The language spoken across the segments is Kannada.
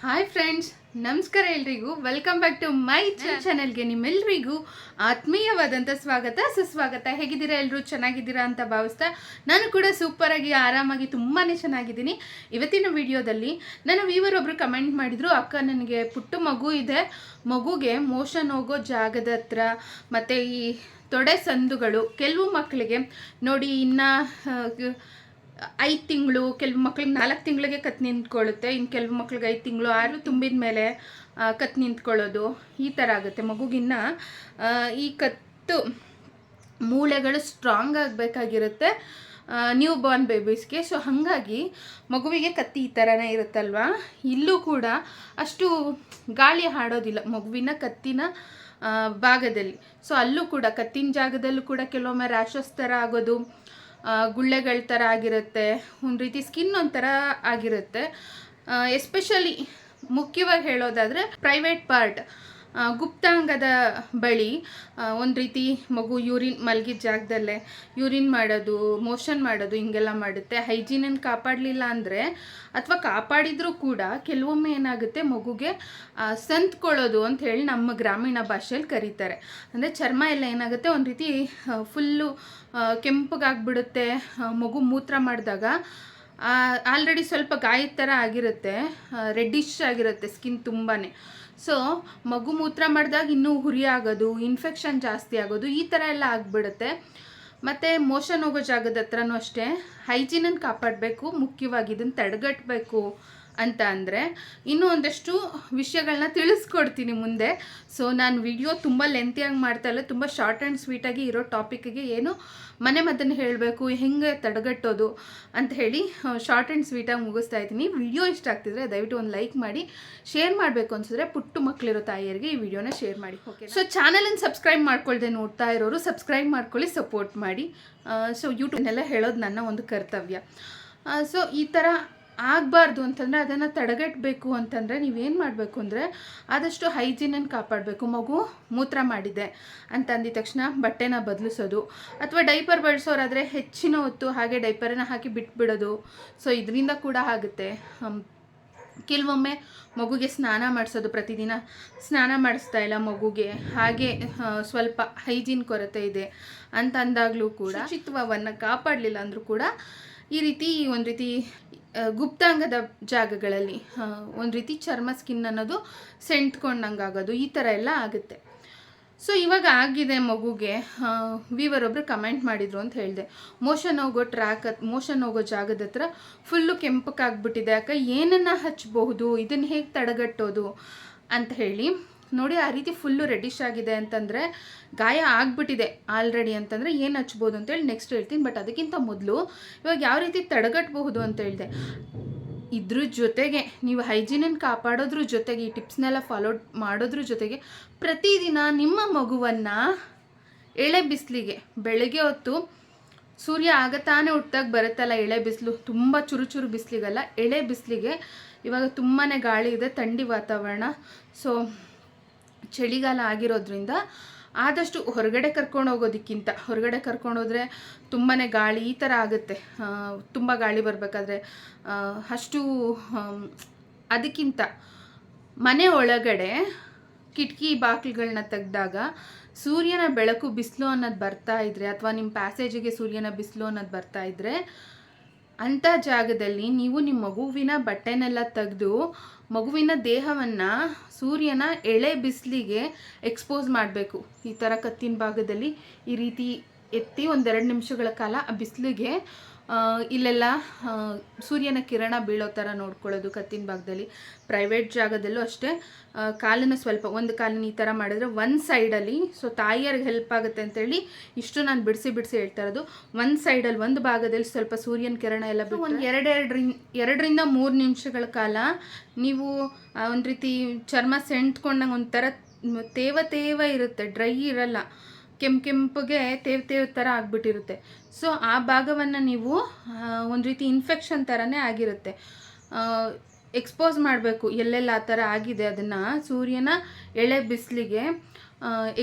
ಹಾಯ್ ಫ್ರೆಂಡ್ಸ್ ನಮಸ್ಕಾರ ಎಲ್ರಿಗೂ. ವೆಲ್ಕಮ್ ಬ್ಯಾಕ್ ಟು ಮೈ ಚಾನಲ್ಗೆ ನಿಮ್ಮೆಲ್ರಿಗೂ ಆತ್ಮೀಯವಾದಂಥ ಸ್ವಾಗತ ಸುಸ್ವಾಗತ. ಹೇಗಿದ್ದೀರಾ ಎಲ್ಲರೂ ಚೆನ್ನಾಗಿದ್ದೀರಾ ಅಂತ ಭಾವಿಸ್ತಾ ನಾನು ಕೂಡ ಸೂಪರಾಗಿ ಆರಾಮಾಗಿ ತುಂಬಾ ಚೆನ್ನಾಗಿದ್ದೀನಿ. ಇವತ್ತಿನ ವಿಡಿಯೋದಲ್ಲಿ ನನ್ನ ವೀವರೊಬ್ಬರು ಒಬ್ರು ಕಮೆಂಟ್ ಮಾಡಿದರು ಅಕ್ಕ ನನಗೆ ಪುಟ್ಟ ಮಗು ಇದೆ. ಮಗುಗೆ ಮೋಷನ್ ಹೋಗೋ ಜಾಗದ ಹತ್ರ ಮತ್ತು ಈ ತೊಡೆ ಸಂದುಗಳು ಕೆಲವು ಮಕ್ಕಳಿಗೆ ನೋಡಿ ಇನ್ನು ಐದು ತಿಂಗಳು, ಕೆಲವು ಮಕ್ಳಿಗೆ ನಾಲ್ಕು ತಿಂಗಳಿಗೆ ಕತ್ ನಿಂತ್ಕೊಳ್ಳುತ್ತೆ ಇನ್ನು ಕೆಲವು ಮಕ್ಳಿಗೆ ಐದು ತಿಂಗಳು ಆರು ತುಂಬಿದ ಮೇಲೆ ಕತ್ ನಿಂತ್ಕೊಳ್ಳೋದು ಈ ಥರ ಆಗುತ್ತೆ. ಮಗುಗಿನ್ನ ಈ ಕತ್ತು ಮೂಳೆಗಳು ಸ್ಟ್ರಾಂಗ್ ಆಗಬೇಕಾಗಿರುತ್ತೆ. ನ್ಯೂ ಬಾರ್ನ್ ಬೇಬೀಸ್ಗೆ ಸೊ ಹಾಗಾಗಿ ಮಗುವಿಗೆ ಕತ್ತಿ ಈ ಥರನೇ ಇರುತ್ತಲ್ವಾ? ಇಲ್ಲೂ ಕೂಡ ಅಷ್ಟು ಗಾಳಿ ಹಾಡೋದಿಲ್ಲ ಮಗುವಿನ ಕತ್ತಿನ ಭಾಗದಲ್ಲಿ. ಸೊ ಅಲ್ಲೂ ಕೂಡ ಕತ್ತಿನ ಜಾಗದಲ್ಲೂ ಕೂಡ ಕೆಲವೊಮ್ಮೆ ರ್ಯಾಶಸ್ ಥರ ಆಗೋದು ಗುಳ್ಳೆಗಳ ಥರ ಆಗಿರುತ್ತೆ ಒಂದು ರೀತಿ ಸ್ಕಿನ್ ಒಂಥರ ಆಗಿರುತ್ತೆ. ಎಸ್ಪೆಷಲಿ ಮುಖ್ಯವಾಗಿ ಹೇಳೋದಾದರೆ ಪ್ರೈವೇಟ್ ಪಾರ್ಟ್ ಗುಪ್ತಾಂಗದ ಬಳಿ ಒಂದು ರೀತಿ ಮಗು ಯೂರಿನ್ ಮಲಗಿದ ಜಾಗದಲ್ಲೇ, ಯೂರಿನ್ ಮಾಡೋದು, ಮೋಷನ್ ಮಾಡೋದು ಹಿಂಗೆಲ್ಲ ಮಾಡುತ್ತೆ. ಹೈಜೀನನ್ನು ಕಾಪಾಡಲಿಲ್ಲ ಅಂದರೆ, ಅಥವಾ ಕಾಪಾಡಿದರೂ ಕೂಡ ಕೆಲವೊಮ್ಮೆ ಏನಾಗುತ್ತೆ, ಮಗುಗೆ ಸಂತ್ಕೊಳ್ಳೋದು ಅಂತ ಹೇಳಿ ನಮ್ಮ ಗ್ರಾಮೀಣ ಭಾಷೆಯಲ್ಲಿ ಕರೀತಾರೆ. ಅಂದರೆ ಚರ್ಮ ಎಲ್ಲ ಏನಾಗುತ್ತೆ, ಒಂದು ರೀತಿ ಫುಲ್ಲು ಕೆಂಪಗಾಗ್ಬಿಡುತ್ತೆ. ಮಗು ಮೂತ್ರ ಮಾಡಿದಾಗ ಆಲ್ರೆಡಿ ಸ್ವಲ್ಪ ಗಾಯದ ಥರ ಆಗಿರುತ್ತೆ ರೆಡ್ಡಿಶ್ ಆಗಿರುತ್ತೆ ಸ್ಕಿನ್ ತುಂಬಾ ಸೊ ಮಗು ಮೂತ್ರ ಮಾಡಿದಾಗ ಇನ್ನೂ ಹುರಿ ಆಗೋದು ಇನ್ಫೆಕ್ಷನ್ ಜಾಸ್ತಿ ಆಗೋದು, ಈ ಥರ ಎಲ್ಲ ಆಗಿಬಿಡುತ್ತೆ. ಮತ್ತು ಮೋಷನ್ ಹೋಗೋ ಜಾಗದ ಹತ್ರನೂ ಅಷ್ಟೇ ಹೈಜೀನನ್ನು ಕಾಪಾಡಬೇಕು, ಮುಖ್ಯವಾಗಿ ಇದನ್ನು ತಡೆಗಟ್ಟಬೇಕು ಅಂತ ಅಂದರೆ ಇನ್ನೂ ಒಂದಷ್ಟು ವಿಷಯಗಳನ್ನ ತಿಳಿಸ್ಕೊಡ್ತೀನಿ ಮುಂದೆ. ಸೊ ನಾನು ವಿಡಿಯೋ ತುಂಬ ಲೆಂತಿಯಾಗಿ ಮಾಡ್ತಾ ಇಲ್ಲ. ತುಂಬ ಶಾರ್ಟ್ ಆ್ಯಂಡ್ ಸ್ವೀಟಾಗಿ ಇರೋ ಟಾಪಿಕ್ಗೆ ಏನು ಮನೆ ಮದ್ದನ್ನು ಹೇಳಬೇಕು ಹೆಂಗೆ ತಡೆಗಟ್ಟೋದು ಅಂತ ಹೇಳಿ ಶಾರ್ಟ್ ಆ್ಯಂಡ್ ಸ್ವೀಟಾಗಿ ಮುಗಿಸ್ತಾ ಇದ್ದೀನಿ. ವಿಡಿಯೋ ಇಷ್ಟ ಆಗ್ತಿದ್ರೆ ದಯವಿಟ್ಟು ಒಂದು ಲೈಕ್ ಮಾಡಿ ಶೇರ್ ಮಾಡಬೇಕು ಅನ್ಸಿದ್ರೆ ಪುಟ್ಟು ಮಕ್ಕಳಿರೋ ತಾಯಿಯರಿಗೆ ಈ ವಿಡಿಯೋನ ಶೇರ್ ಮಾಡಿ. ಓಕೆ ಸೊ ಚಾನಲನ್ನು ಸಬ್ಸ್ಕ್ರೈಬ್ ಮಾಡ್ಕೊಳ್ದೆ ನೋಡ್ತಾ ಇರೋರು ಸಬ್ಸ್ಕ್ರೈಬ್ ಮಾಡ್ಕೊಳ್ಳಿ ಸಪೋರ್ಟ್ ಮಾಡಿ. ಸೊ ಯೂಟ್ಯೂಬ್ನೆಲ್ಲ ಹೇಳೋದು ನನ್ನ ಒಂದು ಕರ್ತವ್ಯ. ಸೊ ಈ ಥರ ಆಗಬಾರ್ದು ಅಂತಂದರೆ ಅದನ್ನು ತಡೆಗಟ್ಟಬೇಕು ಅಂತಂದರೆ ನೀವೇನು ಮಾಡಬೇಕು ಅಂದರೆ ಆದಷ್ಟು ಹೈಜೀನನ್ನು ಕಾಪಾಡಬೇಕು. ಮಗು ಮೂತ್ರ ಮಾಡಿದೆ ಅಂತ ಅಂದಿದ ತಕ್ಷಣ ಬಟ್ಟೆನ ಬದಲಿಸೋದು. ಅಥವಾ ಡೈಪರ್ ಬಳಸೋರಾದರೆ ಹೆಚ್ಚಿನ ಹೊತ್ತು ಹಾಗೆ ಡೈಪರನ್ನು ಹಾಕಿ ಬಿಟ್ಬಿಡೋದು. ಸೊ ಇದರಿಂದ ಕೂಡ ಆಗುತ್ತೆ. ಕೆಲವೊಮ್ಮೆ ಮಗುಗೆ ಸ್ನಾನ ಮಾಡಿಸೋದು ಪ್ರತಿದಿನ. ಸ್ನಾನ ಮಾಡಿಸ್ತಾ ಇಲ್ಲ ಮಗುಗೆ. ಹಾಗೆ ಸ್ವಲ್ಪ ಹೈಜೀನ್ ಕೊರತೆ ಇದೆ ಅಂತಂದಾಗಲೂ ಕೂಡ ಶುಚಿತ್ವವನ್ನು ಕಾಪಾಡಲಿಲ್ಲ ಅಂದರೂ ಕೂಡ ಈ ರೀತಿ ಒಂದು ರೀತಿ ಗುಪ್ತಾಂಗದ ಜಾಗಗಳಲ್ಲಿ ಒಂದು ರೀತಿ ಚರ್ಮ ಸ್ಕಿನ್ ಅನ್ನೋದು ಸೆಂಟ್ಕೊಂಡಂಗೆ ಆಗೋದು ಈ ಥರ ಎಲ್ಲ ಆಗುತ್ತೆ. ಸೊ ಇವಾಗ ಆಗಿದೆ ಮಗುಗೆ ವೀವರ್ ಒಬ್ಬರು ಕಮೆಂಟ್ ಮಾಡಿದ್ರು ಅಂತ ಹೇಳಿದೆ. ಮೋಷನ್ ಹೋಗೋ ಟ್ರ್ಯಾಕ್ ಮೋಷನ್ ಹೋಗೋ ಜಾಗದ ಹತ್ರ ಫುಲ್ಲು ಕೆಂಪಕ್ಕಾಗ್ಬಿಟ್ಟಿದೆ. ಯಾಕೆ ಏನನ್ನು ಹಚ್ಚಬಹುದು ಇದನ್ನು ಹೇಗೆ ತಡೆಗಟ್ಟೋದು? ಅಂತ ಹೇಳಿ ನೋಡಿ ಆ ರೀತಿ ಫುಲ್ಲು ರೆಡಿಶ್ ಆಗಿದೆ ಅಂತಂದರೆ ಗಾಯ ಆಗಿಬಿಟ್ಟಿದೆ ಆಲ್ರೆಡಿ ಅಂತಂದರೆ ಏನು ಹಚ್ಬೋದು ಅಂತೇಳಿ ನೆಕ್ಸ್ಟ್ ಹೇಳ್ತೀನಿ. ಬಟ್ ಅದಕ್ಕಿಂತ ಮೊದಲು ಇವಾಗ ಯಾವ ರೀತಿ ತಡೆಗಟ್ಟಬಹುದು ಅಂತ ಹೇಳಿದೆ, ಇದ್ರ ಜೊತೆಗೆ ನೀವು ಹೈಜೀನನ್ನು ಕಾಪಾಡೋದ್ರ ಜೊತೆಗೆ ಈ ಟಿಪ್ಸ್ನೆಲ್ಲ ಫಾಲೋ ಮಾಡೋದ್ರ ಜೊತೆಗೆ ಪ್ರತಿದಿನ ನಿಮ್ಮ ಮಗುವನ್ನು ಎಳೆ ಬಿಸಿಲಿಗೆ, ಬೆಳಗ್ಗೆ ಹೊತ್ತು ಸೂರ್ಯ ಆಗತಾನೆ ಹುಟ್ಟಾಗ ಬರುತ್ತಲ್ಲ ಎಳೆ ಬಿಸಿಲು, ತುಂಬ ಚುರು ಚುರು ಬಿಸಿಲಿಗಲ್ಲ, ಎಳೆ ಬಿಸಿಲಿಗೆ ಇವಾಗ ತುಂಬಾ ಗಾಳಿ ಇದೆ, ಥಂಡಿ ವಾತಾವರಣ. ಸೊ ಚಳಿಗಾಲ ಆಗಿರೋದ್ರಿಂದ ಆದಷ್ಟು ಹೊರಗಡೆ ಕರ್ಕೊಂಡು ಹೋಗೋದಕ್ಕಿಂತ, ಹೊರಗಡೆ ಕರ್ಕೊಂಡು ಹೋದರೆ ತುಂಬಾ ಗಾಳಿ ಈ ಥರ ಆಗುತ್ತೆ. ತುಂಬ ಗಾಳಿ ಬರಬೇಕಾದ್ರೆ ಅಷ್ಟು ಅದಕ್ಕಿಂತ ಮನೆ ಒಳಗಡೆ ಕಿಟಕಿ ಬಾಗಿಲುಗಳನ್ನ ತೆಗೆದಾಗ ಸೂರ್ಯನ ಬೆಳಕು ಬಿಸಿಲು ಅನ್ನೋದು ಬರ್ತಾ ಇದ್ರೆ ಅಥವಾ ನಿಮ್ಮ ಪ್ಯಾಸೇಜಿಗೆ ಸೂರ್ಯನ ಬಿಸಿಲು ಅನ್ನೋದು ಬರ್ತಾ ಇದ್ರೆ ಅಂಥ ಜಾಗದಲ್ಲಿ ನೀವು ನಿಮ್ಮ ಮಗುವಿನ ಬಟ್ಟೆನೆಲ್ಲ ತೆಗೆದು ಮಗುವಿನ ದೇಹವನ್ನು ಸೂರ್ಯನ ಎಳೆ ಬಿಸಿಲಿಗೆ ಎಕ್ಸ್ಪೋಸ್ ಮಾಡಬೇಕು. ಈ ಥರ ಕತ್ತಿನ ಭಾಗದಲ್ಲಿ ಈ ರೀತಿ ಎತ್ತಿ ಒಂದೆರಡು ನಿಮಿಷಗಳ ಕಾಲ ಆ ಬಿಸಿಲಿಗೆ ಇಲ್ಲೆಲ್ಲ ಸೂರ್ಯನ ಕಿರಣ ಬೀಳೋ ಥರ ನೋಡ್ಕೊಳ್ಳೋದು ಕತ್ತಿನ ಭಾಗದಲ್ಲಿ. ಪ್ರೈವೇಟ್ ಜಾಗದಲ್ಲೂ ಅಷ್ಟೇ. ಕಾಲನ್ನ ಸ್ವಲ್ಪ ಒಂದು ಕಾಲನ್ನ ಈ ಥರ ಮಾಡಿದ್ರೆ ಒಂದು ಸೈಡಲ್ಲಿ ಸೊ ತಾಯಿಯರಿಗೆ ಹೆಲ್ಪ್ ಆಗುತ್ತೆ ಅಂತೇಳಿ ಇಷ್ಟು ನಾನು ಬಿಡಿಸಿ ಬಿಡಿಸಿ ಹೇಳ್ತಾ ಇರೋದು. ಒಂದು ಸೈಡಲ್ಲಿ ಒಂದು ಭಾಗದಲ್ಲಿ ಸ್ವಲ್ಪ ಸೂರ್ಯನ ಕಿರಣ ಎಲ್ಲ ಒಂದು ಎರಡೆರಡರಿಂದ ಎರಡರಿಂದ ಮೂರು ನಿಮಿಷಗಳ ಕಾಲ ನೀವು ಒಂದು ರೀತಿ ಚರ್ಮ ಸೆಂಟ್ಕೊಂಡಂಗೆ ಒಂಥರ ತೇವ ತೇವ ಇರುತ್ತೆ ಡ್ರೈ ಇರಲ್ಲ. ಕೆಂಪು ಕೆಂಪಗೆ ತೇವ್ ತೇವ್ ಥರ ಆಗಿಬಿಟ್ಟಿರುತ್ತೆ. ಸೊ ಆ ಭಾಗವನ್ನು ನೀವು ಒಂದು ರೀತಿ ಇನ್ಫೆಕ್ಷನ್ ಥರನೇ ಆಗಿರುತ್ತೆ. ಎಕ್ಸ್ಪೋಸ್ ಮಾಡಬೇಕು ಎಲ್ಲೆಲ್ಲ ಆ ಥರ ಆಗಿದೆ ಅದನ್ನು. ಸೂರ್ಯನ ಎಳೆ ಬಿಸಿಲಿಗೆ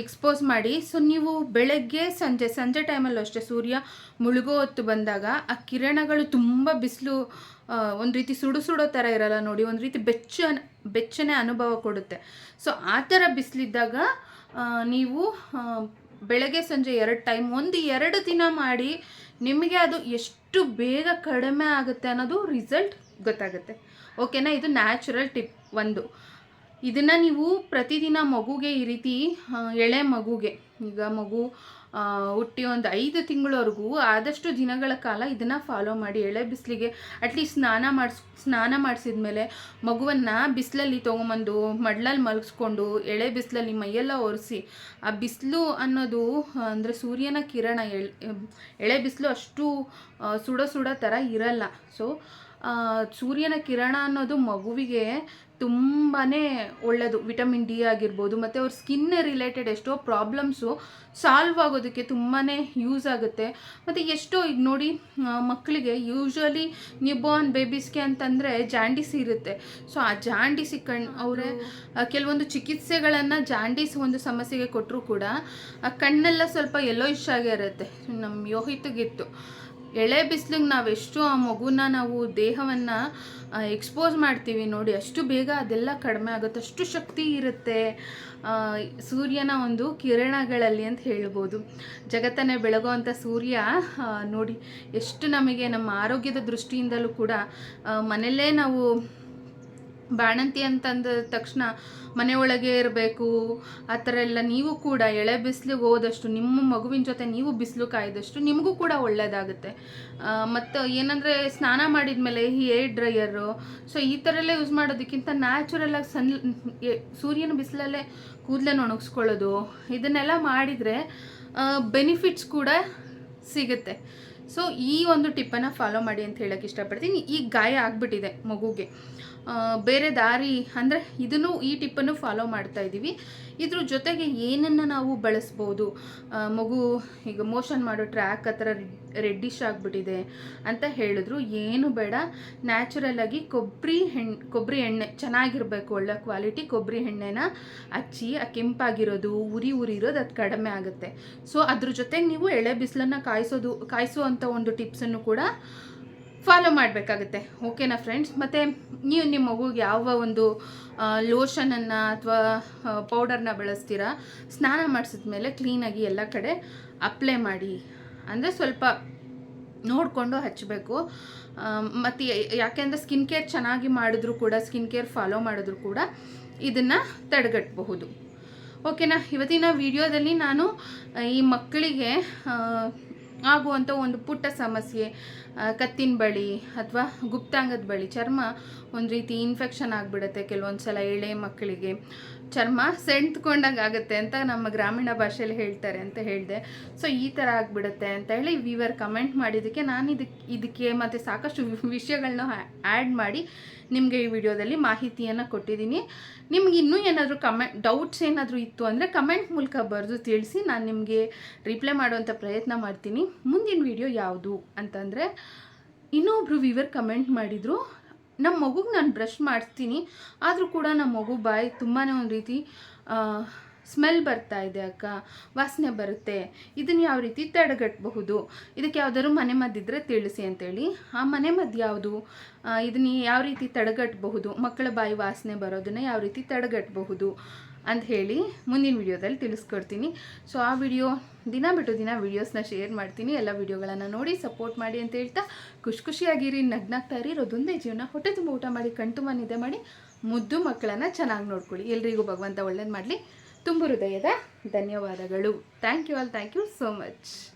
ಎಕ್ಸ್ಪೋಸ್ ಮಾಡಿ. ಸೊ ನೀವು ಬೆಳಗ್ಗೆ ಸಂಜೆ ಸಂಜೆ ಟೈಮಲ್ಲೂ ಅಷ್ಟೇ ಸೂರ್ಯ ಮುಳುಗೋ ಹೊತ್ತು ಬಂದಾಗ ಆ ಕಿರಣಗಳು ತುಂಬ ಬಿಸಿಲು ಒಂದು ರೀತಿ ಸುಡು ಸುಡೋ ಥರ ಇರಲ್ಲ ನೋಡಿ, ಒಂದು ರೀತಿ ಬೆಚ್ಚ ಬೆಚ್ಚನೆ ಅನುಭವ ಕೊಡುತ್ತೆ. ಸೊ ಆ ಥರ ಬಿಸಿಲಿದ್ದಾಗ ನೀವು ಬೆಳಗ್ಗೆ ಸಂಜೆ ಎರಡು ಟೈಮ್ ಒಂದು ಎರಡು ದಿನ ಮಾಡಿ ನಿಮಗೆ ಅದು ಎಷ್ಟು ಬೇಗ ಕಡಿಮೆ ಆಗುತ್ತೆ ಅನ್ನೋದು ರಿಸಲ್ಟ್ ಗೊತ್ತಾಗುತ್ತೆ. ಓಕೆನಾ? ಇದು ನ್ಯಾಚುರಲ್ ಟಿಪ್ ಒಂದು. ಇದನ್ನು ನೀವು ಪ್ರತಿದಿನ ಮಗುಗೆ ಈ ರೀತಿ ಎಳೆ ಮಗುಗೆ, ಈಗ ಮಗು ಹುಟ್ಟಿ ಒಂದು ಐದು ತಿಂಗಳವರೆಗೂ ಆದಷ್ಟು ದಿನಗಳ ಕಾಲ ಇದನ್ನು ಫಾಲೋ ಮಾಡಿ ಎಳೆ ಬಿಸಿಲಿಗೆ ಅಟ್ಲೀಸ್ಟ್ ಸ್ನಾನ ಮಾಡಿಸ್, ಸ್ನಾನ ಮಾಡಿಸಿದ ಮೇಲೆ ಮಗುವನ್ನು ಬಿಸಿಲಲ್ಲಿ ತೊಗೊಂಬಂದು ಮಡ್ಲಲ್ಲಿ ಮಲಗಿಸ್ಕೊಂಡು ಎಳೆ ಬಿಸಿಲಲ್ಲಿ ಮೈಯೆಲ್ಲ ಒರೆಸಿ ಆ ಬಿಸಿಲು ಅನ್ನೋದು ಅಂದರೆ ಸೂರ್ಯನ ಕಿರಣ ಎಳ್ ಬಿಸಿಲು ಅಷ್ಟು ಸುಡೋ ಸುಡೋ ಥರ ಇರಲ್ಲ. ಸೊ ಸೂರ್ಯನ ಕಿರಣ ಅನ್ನೋದು ಮಗುವಿಗೆ ತುಂಬಾ ಒಳ್ಳೆಯದು ವಿಟಮಿನ್ ಡಿ ಆಗಿರ್ಬೋದು, ಮತ್ತು ಅವ್ರ ಸ್ಕಿನ್ ರಿಲೇಟೆಡ್ ಎಷ್ಟೋ ಪ್ರಾಬ್ಲಮ್ಸು ಸಾಲ್ವ್ ಆಗೋದಕ್ಕೆ ತುಂಬಾ ಯೂಸ್ ಆಗುತ್ತೆ. ಮತ್ತು ಎಷ್ಟೋ ಈಗ ನೋಡಿ ಮಕ್ಕಳಿಗೆ ಯೂಶ್ವಲಿ ನ್ಯೂಬಾರ್ನ್ ಬೇಬೀಸ್ಗೆ ಅಂತಂದರೆ ಜಾಂಡೀಸ್ ಇರುತ್ತೆ. ಸೊ ಆ ಜಾಂಡೀಸಿ ಕಣ್, ಅವರೇ ಕೆಲವೊಂದು ಚಿಕಿತ್ಸೆಗಳನ್ನು ಜಾಂಡೀಸ್ ಒಂದು ಸಮಸ್ಯೆಗೆ ಕೊಟ್ಟರು ಕೂಡ, ಆ ಕಣ್ಣೆಲ್ಲ ಸ್ವಲ್ಪ ಎಲ್ಲೋ ಆಗಿರುತ್ತೆ ನಮ್ಮ ಯೋಹಿತಗಿತ್ತು. ಎಳೆ ಬಿಸಿಲಿಗೆ ನಾವೆಷ್ಟು ಆ ಮಗುನ ನಾವು ದೇಹವನ್ನು ಎಕ್ಸ್ಪೋಸ್ ಮಾಡ್ತೀವಿ ನೋಡಿ, ಅಷ್ಟು ಬೇಗ ಅದೆಲ್ಲ ಕಡಿಮೆ ಆಗುತ್ತೆ, ಅಷ್ಟು ಶಕ್ತಿ ಇರುತ್ತೆ ಸೂರ್ಯನ ಒಂದು ಕಿರಣಗಳಲ್ಲಿ ಅಂತ ಹೇಳ್ಬೋದು. ಜಗತ್ತನ್ನೇ ಬೆಳಗುವಂಥ ಸೂರ್ಯ ನೋಡಿ, ಎಷ್ಟು ನಮಗೆ ನಮ್ಮ ಆರೋಗ್ಯದ ದೃಷ್ಟಿಯಿಂದಲೂ ಕೂಡ ಮನೆಯಲ್ಲೇ ನಾವು ಬಾಣಂತಿ ಅಂತಂದ ತಕ್ಷಣ ಮನೆ ಒಳಗೆ ಇರಬೇಕು. ಆ ಥರ ಎಲ್ಲ ನೀವು ಕೂಡ ಎಳೆ ಬಿಸಿಲಿಗೆ ಹೋದಷ್ಟು ನಿಮ್ಮ ಮಗುವಿನ ಜೊತೆ ನೀವು ಬಿಸಿಲು ಕಾಯ್ದಷ್ಟು ನಿಮಗೂ ಕೂಡ ಒಳ್ಳೆಯದಾಗುತ್ತೆ ಮತ್ತು ಏನಂದರೆ ಸ್ನಾನ ಮಾಡಿದ ಮೇಲೆ ಹೇರ್ ಡ್ರೈಯರು, ಸೊ ಈ ಥರ ಎಲ್ಲ ಯೂಸ್ ಮಾಡೋದಕ್ಕಿಂತ ನ್ಯಾಚುರಲಾಗಿ ಸನ್ ಸೂರ್ಯನ ಬಿಸಿಲಲ್ಲೇ ಕೂದಲನ್ನು ಒಣಗಿಸ್ಕೊಳ್ಳೋದು, ಇದನ್ನೆಲ್ಲ ಮಾಡಿದರೆ ಬೆನಿಫಿಟ್ಸ್ ಕೂಡ ಸಿಗುತ್ತೆ. ಸೊ ಈ ಒಂದು ಟಿಪ್ಪನ್ನು ಫಾಲೋ ಮಾಡಿ ಅಂತ ಹೇಳೋಕ್ಕೆ ಇಷ್ಟಪಡ್ತೀನಿ. ಈಗ ಗಾಯ ಆಗಿಬಿಟ್ಟಿದೆ ಮಗುಗೆ. ಬೇರೆ ದಾರಿ ಅಂದರೆ ಇದನ್ನು ಈ ಟಿಪ್ಪನ್ನು ಫಾಲೋ ಮಾಡ್ತಾ ಇದ್ದೀವಿ. ಇದ್ರ ಜೊತೆಗೆ ಏನನ್ನು ನಾವು ಬಳಸ್ಬೋದು? ಮಗು ಈಗ ಮೋಷನ್ ಮಾಡೋ ಟ್ರ್ಯಾಕ್ ಆ ರೆಡ್ಡಿಶ್ ಆಗಿಬಿಟ್ಟಿದೆ ಅಂತ ಹೇಳಿದ್ರು. ಏನು ಬೇಡ ನ್ಯಾಚುರಲ್ ಆಗಿ ಕೊಬ್ಬರಿ ಹೆಣ್ಣೆ ಕೊಬ್ಬರಿ ಎಣ್ಣೆ, ಚೆನ್ನಾಗಿರಬೇಕು, ಒಳ್ಳೆ ಕ್ವಾಲಿಟಿ ಕೊಬ್ಬರಿ ಎಣ್ಣೆನ ಹಚ್ಚಿ, ಆ ಕೆಂಪಾಗಿರೋದು, ಉರಿ ಉರಿ ಇರೋದು ಅದು ಕಡಿಮೆ ಆಗುತ್ತೆ. ಸೊ ಅದ್ರ ಜೊತೆಗೆ ನೀವು ಎಳೆ ಬಿಸಿಲನ್ನು ಕಾಯಿಸೋದು ಕಾಯಿಸುವಂಥ ಒಂದು ಟಿಪ್ಸನ್ನು ಕೂಡ ಫಾಲೋ ಮಾಡಬೇಕಾಗುತ್ತೆ. ಓಕೆನಾ ಫ್ರೆಂಡ್ಸ್ ಮತ್ತು ನೀವು ನಿಮ್ಮ ಮಗುಗೆ ಯಾವ ಒಂದು ಲೋಷನನ್ನು ಅಥವಾ ಪೌಡರ್ನ ಬಳಸ್ತೀರಾ? ಸ್ನಾನ ಮಾಡಿಸಿದ ಮೇಲೆ ಕ್ಲೀನಾಗಿ ಎಲ್ಲ ಕಡೆ ಅಪ್ಲೈ ಮಾಡಿ. ಅಂದರೆ ಸ್ವಲ್ಪ ನೋಡಿಕೊಂಡು ಹಚ್ಚಬೇಕು ಮತ್ತು ಯಾಕೆಂದರೆ ಸ್ಕಿನ್ ಕೇರ್ ಚೆನ್ನಾಗಿ ಮಾಡಿದ್ರು ಕೂಡ ಸ್ಕಿನ್ ಕೇರ್ ಫಾಲೋ ಮಾಡಿದ್ರು ಕೂಡ ಇದನ್ನು ತಡೆಗಟ್ಟಬಹುದು ಓಕೆನಾ ಇವತ್ತಿನ ವಿಡಿಯೋದಲ್ಲಿ ನಾನು ಈ ಮಕ್ಕಳಿಗೆ ಆಗುವಂಥ ಒಂದು ಪುಟ್ಟ ಸಮಸ್ಯೆ ಕತ್ತಿನ ಬಳಿ ಅಥವಾ ಗುಪ್ತಾಂಗದ ಬಳಿ ಚರ್ಮ ಒಂದು ರೀತಿ ಇನ್ಫೆಕ್ಷನ್ ಆಗಿಬಿಡುತ್ತೆ ಕೆಲವೊಂದು ಸಲ ಎಳೆ ಮಕ್ಕಳಿಗೆ. ಚರ್ಮ ಸೆಂಟ್ಕೊಂಡಂಗೆ ಆಗುತ್ತೆ ಅಂತ ನಮ್ಮ ಗ್ರಾಮೀಣ ಭಾಷೆಯಲ್ಲಿ ಹೇಳ್ತಾರೆ ಅಂತ ಹೇಳಿದೆ. ಸೊ ಈ ಥರ ಆಗಿಬಿಡುತ್ತೆ ಅಂತ ಹೇಳಿ ವಿವರ್ ಕಮೆಂಟ್ ಮಾಡಿದ್ದಕ್ಕೆ ನಾನು ಇದಕ್ಕೆ ಇದಕ್ಕೆ ಮತ್ತು ಸಾಕಷ್ಟು ವಿಷಯಗಳನ್ನ ಆ್ಯಡ್ ಮಾಡಿ ನಿಮಗೆ ಈ ವಿಡಿಯೋದಲ್ಲಿ ಮಾಹಿತಿಯನ್ನು ಕೊಟ್ಟಿದ್ದೀನಿ. ನಿಮ್ಗೆ ಇನ್ನೂ ಏನಾದರೂ ಕಮೆಂಟ್ ಡೌಟ್ಸ್ ಏನಾದರೂ ಇತ್ತು ಅಂದರೆ ಕಮೆಂಟ್ ಮೂಲಕ ಬರೆದು ತಿಳಿಸಿ. ನಾನು ನಿಮಗೆ ರಿಪ್ಲೈ ಮಾಡುವಂಥ ಪ್ರಯತ್ನ ಮಾಡ್ತೀನಿ. ಮುಂದಿನ ವಿಡಿಯೋ ಯಾವುದು ಅಂತಂದರೆ ಇನ್ನೊಬ್ರು ವಿವರ್ ಕಮೆಂಟ್ ಮಾಡಿದರು ನಮ್ಮ ಮಗುಗೆ ನಾನು ಬ್ರಷ್ ಮಾಡಿಸ್ತೀನಿ, ಆದರೂ ಕೂಡ ನಮ್ಮ ಮಗು ಬಾಯಿ ತುಂಬಾ ಒಂದು ರೀತಿ ಸ್ಮೆಲ್ ಬರ್ತಾ ಇದೆ ಅಕ್ಕ, ವಾಸನೆ ಬರುತ್ತೆ ಇದನ್ನು ಯಾವ ರೀತಿ ತಡೆಗಟ್ಟಬಹುದು ಇದಕ್ಕೆ ಯಾವ್ದಾದ್ರು ಮನೆ ಮದ್ದಿದ್ರೆ ತಿಳಿಸಿ ಅಂತೇಳಿ. ಆ ಮನೆ ಮದ್ದು ಯಾವುದು? ಇದನ್ನ ಯಾವ ರೀತಿ ತಡೆಗಟ್ಟಬಹುದು ಮಕ್ಕಳ ಬಾಯಿ ವಾಸನೆ ಬರೋದನ್ನು ಯಾವ ರೀತಿ ತಡೆಗಟ್ಟಬಹುದು ಅಂತ ಹೇಳಿ ಮುಂದಿನ ವಿಡಿಯೋದಲ್ಲಿ ತಿಳಿಸ್ಕೊಡ್ತೀನಿ. ಸೊ ಆ ವಿಡಿಯೋ ದಿನ ಬಿಟ್ಟು ದಿನ ವೀಡಿಯೋಸ್ನ ಶೇರ್ ಮಾಡ್ತೀನಿ. ಎಲ್ಲ ವಿಡಿಯೋಗಳನ್ನು ನೋಡಿ ಸಪೋರ್ಟ್ ಮಾಡಿ ಅಂತ ಹೇಳ್ತಾ ಖುಷಿ ಖುಷಿಯಾಗಿರಿ. ನಗ್ನಾಗ್ತಾ ಇರಿ. ಜೀವನ. ಹೊಟ್ಟೆ ತುಂಬ ಊಟ ಮಾಡಿ ಕಣ್ತುಂಬ ನಿದ್ದೆ ಮಾಡಿ, ಮುದ್ದು ಮಕ್ಕಳನ್ನು ಚೆನ್ನಾಗಿ ನೋಡ್ಕೊಳ್ಳಿ. ಎಲ್ರಿಗೂ ಭಗವಂತ ಒಳ್ಳೇದು ಮಾಡಲಿ. ತುಂಬ ಹೃದಯದ ಧನ್ಯವಾದಗಳು. Thank you all thank you so much